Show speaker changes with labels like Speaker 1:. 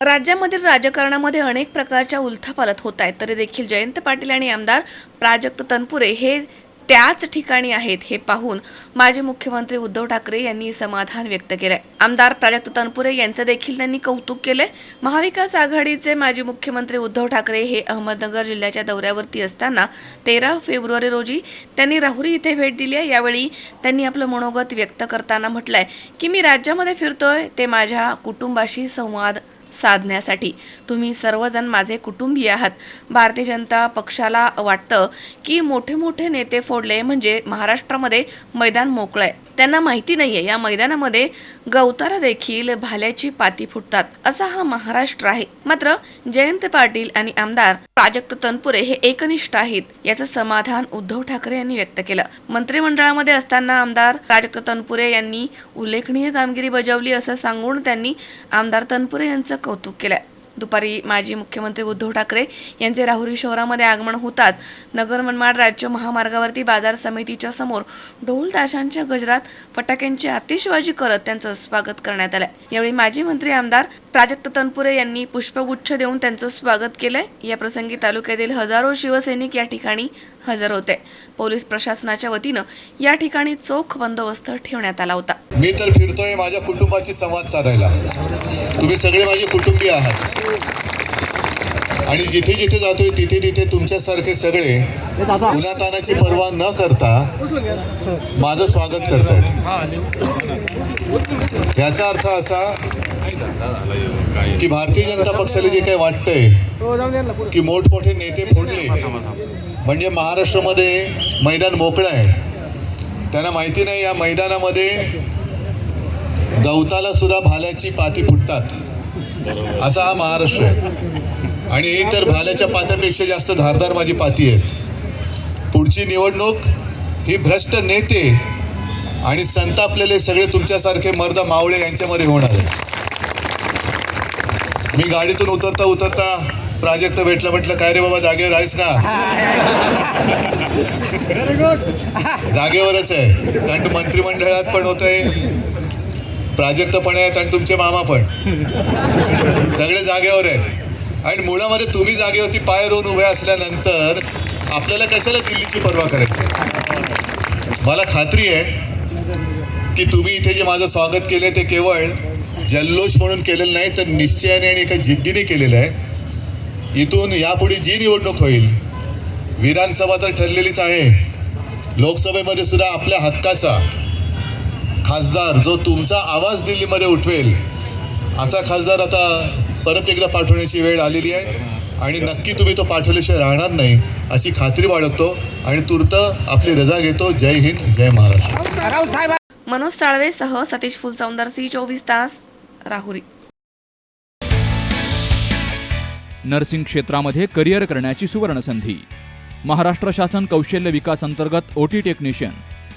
Speaker 1: राज्यामधील राजकारणामध्ये अनेक प्रकारच्या उलथापालथ होत आहेत. तरी देखील जयंत पाटील आणि आमदार प्राजक्त तनपुरे हे त्याच ठिकाणी आहेत हे पाहून माजी मुख्यमंत्री उद्धव ठाकरे यांनी समाधान व्यक्त केलंय. आमदार प्राजक्त तनपुरे यांचं देखील त्यांनी कौतुक केलंय. महाविकास आघाडीचे माजी मुख्यमंत्री उद्धव ठाकरे हे अहमदनगर जिल्ह्याच्या दौऱ्यावरती असताना तेरा फेब्रुवारी रोजी त्यांनी राहुरी इथे भेट दिली आहे. यावेळी त्यांनी आपलं मनोगत व्यक्त करताना म्हटलंय की मी राज्यामध्ये फिरतोय. ते माझ्या कुटुंबाशी संवाद साधण्यासाठी. तुम्ही सर्वजण माझे कुटुंबीय आहात. भारतीय जनता पक्षाला वाटतं की मोठे मोठे नेते फोडले म्हणजे महाराष्ट्रामध्ये मैदान मोकळं आहे. त्यांना माहिती नाहीये. या मैदानामध्ये गवतारा देखील भाल्याची पाती फुटतात. असा हा महाराष्ट्र आहे. मात्र जयंत पाटील आणि आमदार प्राजक्त तनपुरे हे एकनिष्ठ आहेत याचं समाधान उद्धव ठाकरे यांनी व्यक्त केलं. मंत्रिमंडळामध्ये असताना आमदार प्राजक्त तनपुरे यांनी उल्लेखनीय कामगिरी बजावली असं सांगून त्यांनी आमदार तनपुरे यांचं कौतुक केलंय. दुपारी माजी मुख्यमंत्री उद्धव ठाकरे यांचे राहुरी शहरामध्ये आगमन होताच नगर मनमाड राज्य महामार्गावरती बाजार समितीच्या समोर ढोल ताशांच्या गजरात फटाक्यांची आतिषबाजी करत त्यांचं स्वागत करण्यात आलं यावेळी माजी मंत्री आमदार प्राजक्त तनपुरे यांनी पुष्पगुच्छ देऊन त्यांचं स्वागत केलंय. या प्रसंगी तालुक्यातील हजारो शिवसैनिक या ठिकाणी हजर होते. पोलीस प्रशासनाच्या वतीनं या ठिकाणी चोख बंदोबस्त ठेवण्यात आला होता.
Speaker 2: मी तर फिरतोय माझ्या कुटुंबाची संवाद साधायला. तुम्ही सगळे माझे कुटुंबीय आहात. आणि जिथे जिथे जातोय तिथे तिथे तुमच्यासारखे सगळे उन्हातानाची पर्वा न करता माझं स्वागत करतायत. याचा अर्थ असा की भारतीय जनता पक्षाला जे काही वाटतंय की मोठमोठे नेते फोडले म्हणजे महाराष्ट्रामध्ये मैदान मोकळं आहे. त्यांना माहिती नाही या मैदानामध्ये गवताला सुद्धा भाल्याची पाती फुटतात. असा हा महाराष्ट्र आहे. आणि ही तर भाल्याच्या पात्यापेक्षा जास्त धारदार माझी पाती आहेत. पुढची निवडणूक ही भ्रष्ट नेते आणि संतापलेले सगळे तुमच्यासारखे मर्द मावळे यांच्यामध्ये होणार आहे. मी गाडीतून उतरता उतरता प्राजक्त भेटलं म्हटलं काय रे बाबा जागेवर आहेस ना जागेवरच आहे. कारण मंत्रिमंडळात पण होत आहे प्राजक्त पण आहेत आणि तुमचे मामा पण. सगळे जागेवर आहेत. आणि मुळामध्ये तुम्ही जागेवरती पाय रोवून उभे असल्यानंतर आपल्याला कशाला दिल्लीची पर्वा करायची? मला खात्री आहे की तुम्ही इथे जे माझं स्वागत केलं ते केवळ जल्लोष म्हणून केलेलं नाही तर निश्चयाने आणि एका जिद्दीने केलेलं आहे. इथून यापुढे जी निवडणूक होईल विधानसभा तर ठरलेलीच आहे. लोकसभेमध्ये सुद्धा आपल्या हक्काचा खासदार जो तुमचा आवाज दिल्लीमध्ये उठवेल असा खासदार आता परत एकदा पाठवण्याची वेळ आलेली आहे. आणि नक्की तुम्ही तो पाठवल्याशिवाय राहणार नाही अशी खात्री बाळगतो आणि तूर्त आपली रजा घेतो. जय हिंद जय महाराष्ट्र.
Speaker 1: मनोज साळवेसह सतीश फुलसौंदरसी चोवीस तास राहुरी.
Speaker 3: नर्सिंग क्षेत्रामध्ये करिअर करण्याची सुवर्णसंधी. महाराष्ट्र शासन कौशल्य विकास अंतर्गत O T technician.